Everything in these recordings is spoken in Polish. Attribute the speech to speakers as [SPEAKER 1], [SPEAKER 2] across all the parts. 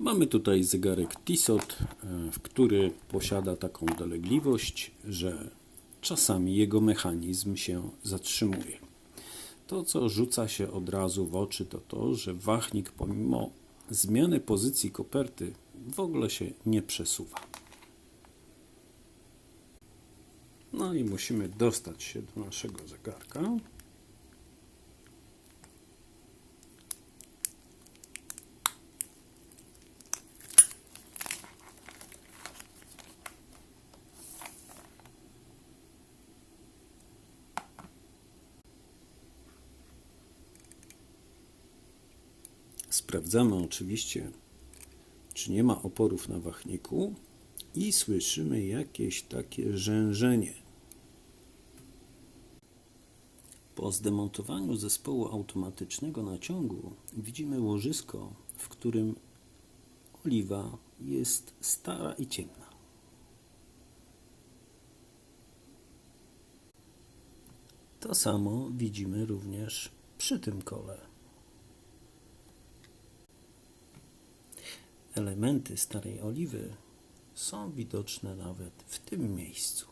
[SPEAKER 1] Mamy tutaj zegarek Tissot, e, w który posiada taką dolegliwość, że czasami jego mechanizm się zatrzymuje. To, co rzuca się od razu w oczy, to to, że wachnik pomimo zmiany pozycji koperty w ogóle się nie przesuwa. No i musimy dostać się do naszego zegarka. Sprawdzamy oczywiście, czy nie ma oporów na wachniku i słyszymy jakieś takie rzężenie. Po zdemontowaniu zespołu automatycznego naciągu widzimy łożysko, w którym oliwa jest stara i ciemna. To samo widzimy również przy tym kole. Elementy starej oliwy są widoczne nawet w tym miejscu.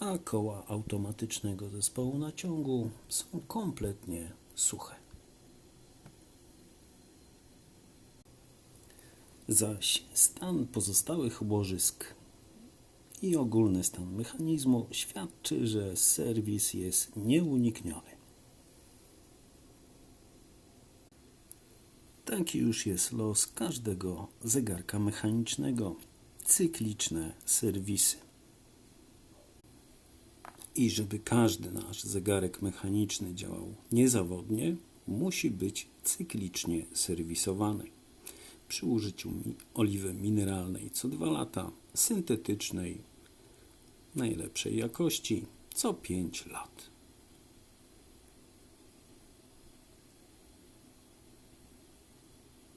[SPEAKER 1] A koła automatycznego zespołu naciągu są kompletnie suche. Zaś stan pozostałych łożysk i ogólny stan mechanizmu świadczy, że serwis jest nieunikniony. Taki już jest los każdego zegarka mechanicznego. Cykliczne serwisy. I żeby każdy nasz zegarek mechaniczny działał niezawodnie, musi być cyklicznie serwisowany. Przy użyciu oliwy mineralnej co 2 lata, syntetycznej najlepszej jakości co 5 lat.